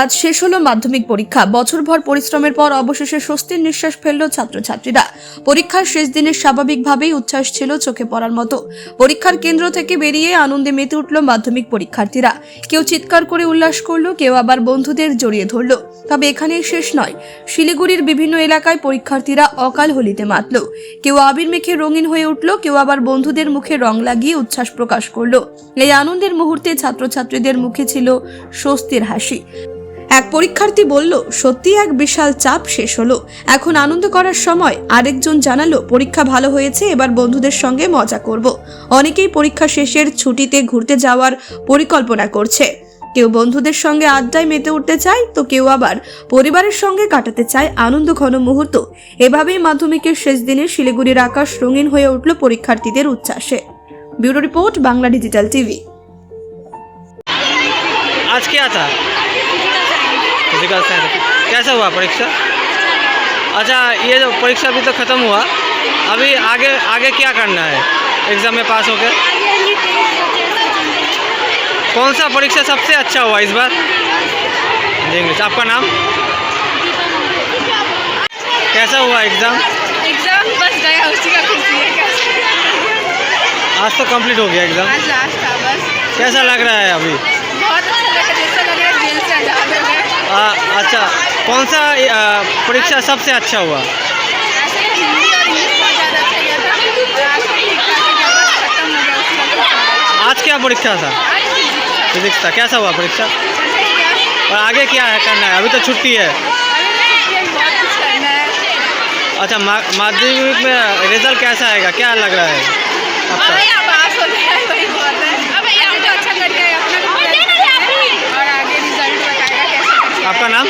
আজ শেষ হলো মাধ্যমিক পরীক্ষা। বছরভর পরিশ্রমের পর অবশেষে স্বস্তির নিঃশ্বাস ফেলল ছাত্রছাত্রীরা। পরীক্ষার শেষ দিনে স্বাভাবিকভাবেই উচ্ছ্বাস ছিল চোখে পড়ার মতো। পরীক্ষার কেন্দ্র থেকে বেরিয়ে আনন্দে মেতে উঠল মাধ্যমিক পরীক্ষার্থীরা। কেউ চিৎকার করে উল্লাস করল, কেউ আবার বন্ধুদের জড়িয়ে ধরল। তবে এখানেই শেষ নয়। শিলিগুড়ির বিভিন্ন এলাকায় পরীক্ষার্থীরা অকাল হোলিতে মাতল। কেউ আবির মেখে রঙিন হয়ে উঠল, কেউ আবার বন্ধুদের মুখে রং লাগিয়ে উচ্ছ্বাস প্রকাশ করল। এই আনন্দের মুহূর্তে ছাত্রছাত্রীদের মুখে ছিল স্বস্তির হাসি। এক পরীক্ষার্থী বলল, সত্যি এক বিশাল চাপ শেষ হলো। এখন আনন্দ করার সময় আরেকজন জানালো, পরীক্ষা ভালো হয়েছে, এবার বন্ধুদের সঙ্গে মজা করব। অনেকেই পরীক্ষা শেষের ছুটিতে ঘুরতে যাওয়ার পরিকল্পনা করছে। কেউ বন্ধুদের সঙ্গে আড্ডায় মেতে উঠতে চায়, তো কেউ আবার পরিবারের সঙ্গে কাটাতে চায় আনন্দ ঘন মুহূর্ত। এভাবেই মাধ্যমিকের শেষ দিনে শিলিগুড়ির আকাশ রঙিন হয়ে উঠল পরীক্ষার্থীদের উচ্ছ্বাসে। Bureau report, Bangla digital TV. আজকে আসা फ़िज़िकल साइंस कैसा हुआ परीक्षा? अच्छा ये जो परीक्षा अभी तो ख़त्म हुआ। अभी आगे आगे क्या करना है? एग्ज़ाम में पास होकर कौन सा परीक्षा सबसे अच्छा हुआ इस बार? जी इंग्लिश। आपका नाम? कैसा हुआ एग्ज़ाम एग्ज़ाम बस गया उसी का कैसे आज तो कंप्लीट हो गया एग्ज़ाम आज लास्ट था बस। कैसा लग रहा है अभी? आ, अच्छा कौन सा परीक्षा सबसे अच्छा हुआ? आज क्या परीक्षा था? फिजिक्स था। कैसा हुआ परीक्षा? और आगे क्या है करना है? अभी तो छुट्टी है। अच्छा माध्यमिक में रिज़ल्ट कैसा आएगा? क्या लग रहा है आपका? আপনার নাম?